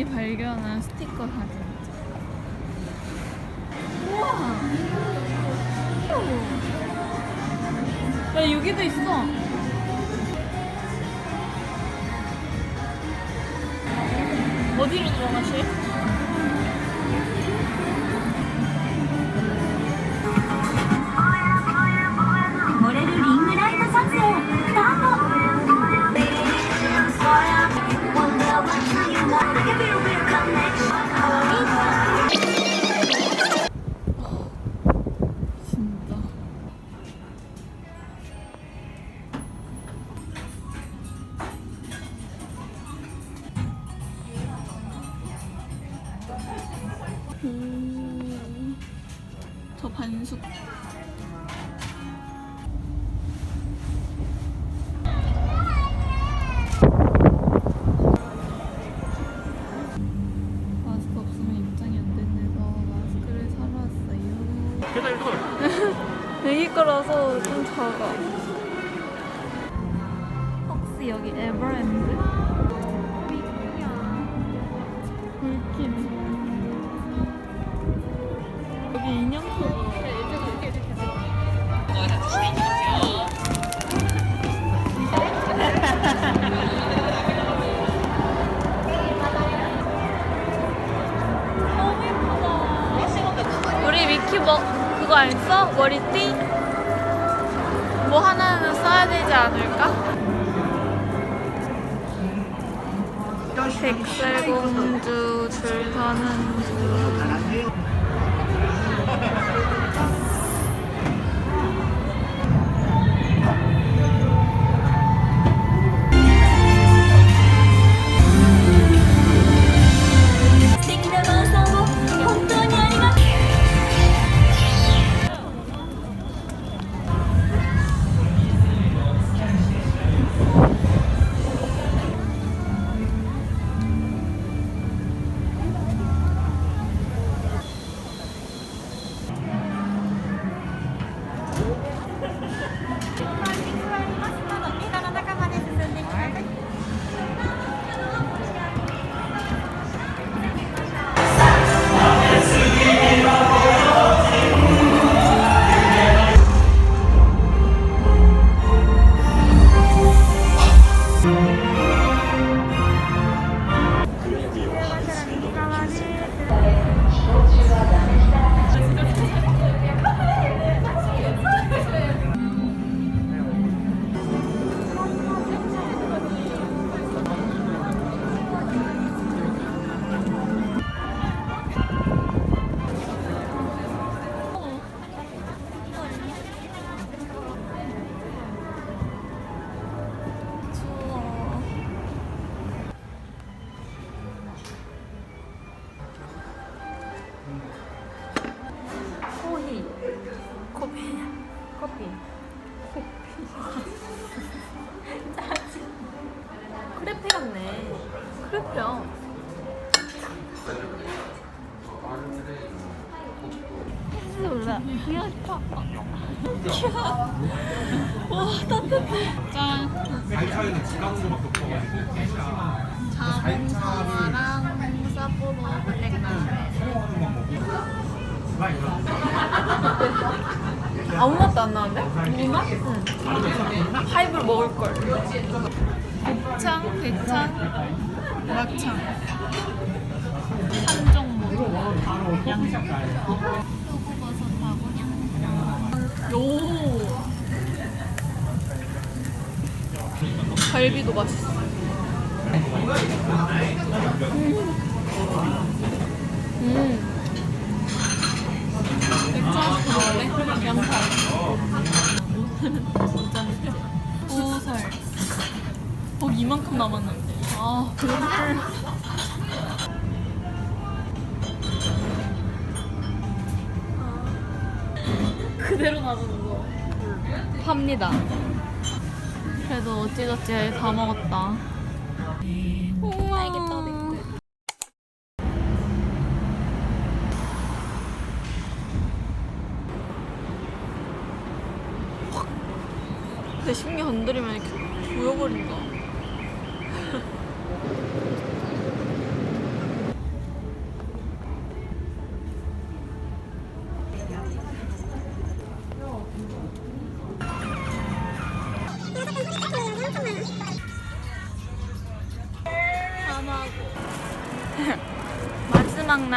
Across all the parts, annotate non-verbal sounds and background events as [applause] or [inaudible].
우연히 발견한 스티커 사진. 우와. 야 여기도 있어. 어디로 들어가실? 않을까? 백설공주 줄 서는 중 크레페야. 몰라. 그냥 싶어. 와 따뜻해. 짠. 알차이는 지나는 거밖에 없어가지고 자몽사와랑 사포로 블랙라벨. 아무 맛도 안 나는데? 무슨 맛? 응. 하이볼 먹을 걸. 곱창, 대창, 막창. 한 종목. 양념. 표고버섯하고 양념. 요. 갈비도 맛있어. 음. 맥주 한잔 먹을래? 양파. 오늘은 진짜 소설. 어, 이만큼 남았는데. 아. 그대로 놔두는 거. 팝니다. 그래도 어찌저찌 다 먹었다. 우와. 알겠다, 내 신기 건드리면 이렇게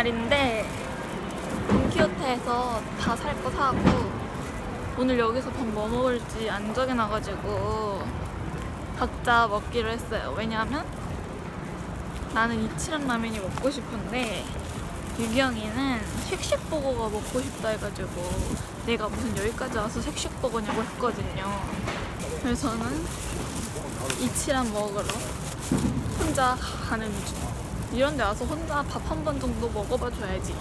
날인데 돈키호테에서 다 살 거 사고 오늘 여기서 밥 뭐 먹을지 안 정해놔가지고 각자 먹기로 했어요. 왜냐하면 나는 이치란 라면이 먹고 싶은데 유경이는 쉑쉑버거가 먹고 싶다 해가지고 내가 무슨 여기까지 와서 쉑쉑버거냐고 했거든요. 그래서 저는 이치란 먹으러 혼자 가는 중. 이런 데 와서 혼자 밥 한 번 정도 먹어봐 줘야지.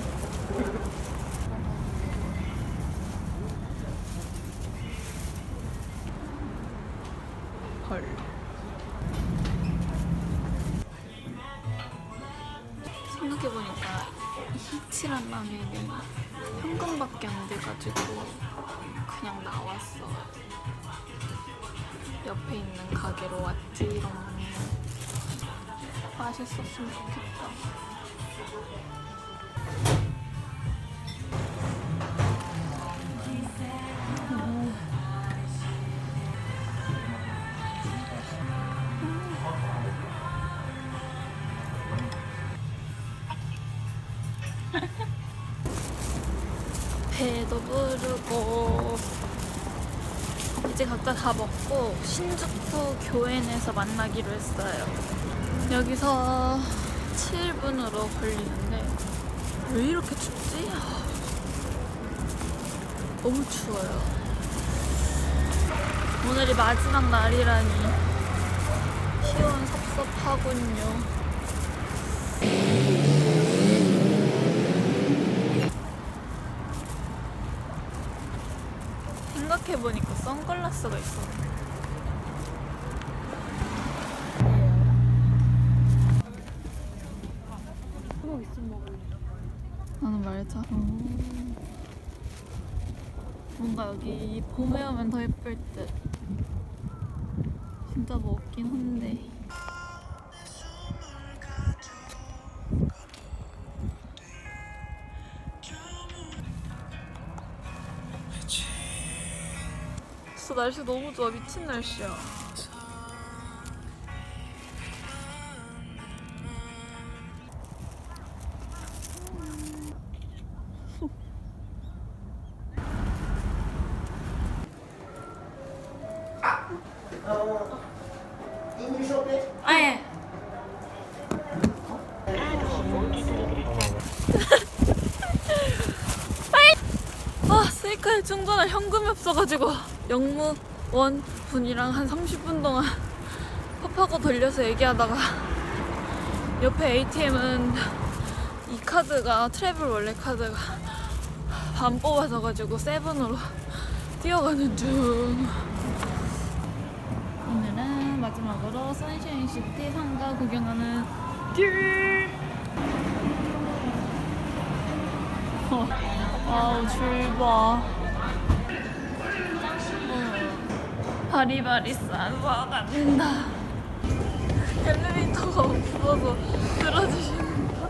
헐. 생각해보니까 이치란 라면이 현금밖에 안 돼가지고 그냥 나왔어. 옆에 있는 가게로 왔지. 이런 맛있었으면 좋겠다. [laughs] 배도 부르고 이제 각자 다 먹고 신주쿠 교엔에서 만나기로 했어요. 여기서 7분으로 걸리는데 왜 이렇게 춥지? 아, 너무 추워요. 오늘이 마지막 날이라니 시원 섭섭하군요. 생각해보니까 선글라스가. 나 는 말차. 뭔가 여기 봄에 오면 더 예쁠 듯. 진짜 뭐 없긴 한데. 진짜 날씨 너무 좋아. 미친 날씨야. 아 예. 아 셀카에 충전할 현금이 없어가지고 영무원 분이랑 한 30분 동안 팝하고 돌려서 얘기하다가 옆에 ATM은 이 카드가 트래블 원래 카드가 반 뽑아져가지고 세븐으로 뛰어가는 중 오늘은 마지막으로 선샤인시티 상가 구경하는 길. 어, 아우 줄봐 어, 바리바리 싸서 간다. 엘리베이터가 없어서 들어주신다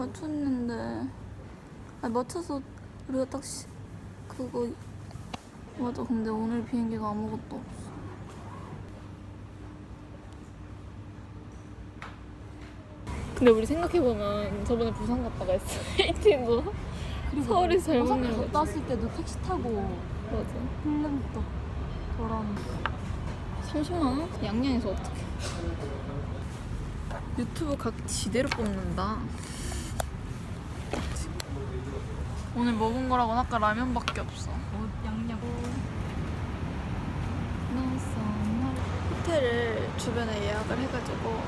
맞췄는데. 아 맞춰서 우리가 딱 시, 그거 맞아. 근데 오늘 비행기가 아무것도 없어. 근데 우리 생각해보면 저번에 부산 갔다가 했어. 에이티도 서울에서 잘못 오사카 내려 갔다 왔을 때도 택시 타고 맞아. 필름부터 돌아왔는데 30만 원? 양양에서 어떻게 유튜브 각 지대로 뽑는다 오늘 먹은 거라고는 아까 라면밖에 없어 어, 양양 호텔을 주변에 예약을 해가지고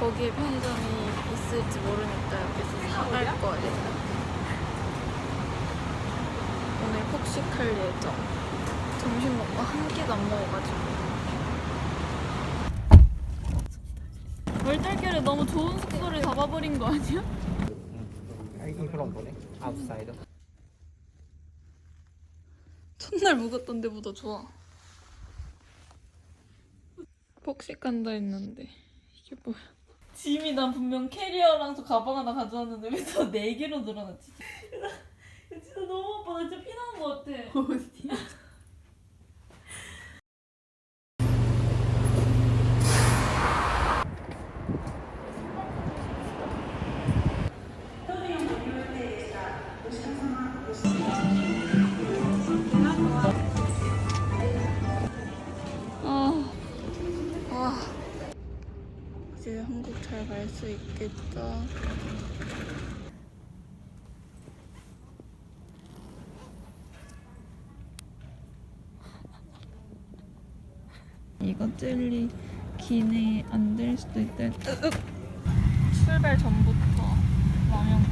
거기에 편의점이 있을지 모르니까 여기서 사갈 거예요. 오늘 폭식할 예정. 점심 먹고 한 끼도 안 먹어가지고. 얼떨결에 너무 좋은 숙소를 잡아버린 거 아니야? 그런 거네. 아웃사이더. 첫날 묵었던 데보다 좋아. 폭식 간다 했는데 이게 뭐야? 짐이 난 분명 캐리어랑 저 가방 하나 가져왔는데 왜 또 네 개로 늘어났지? [laughs] 진짜 너무 아빠 나 진짜 피나는 것 같아. 어디? 수 있겠다. 이거 젤리 기내에 안 될 수도 있다. 출발 전부터 라면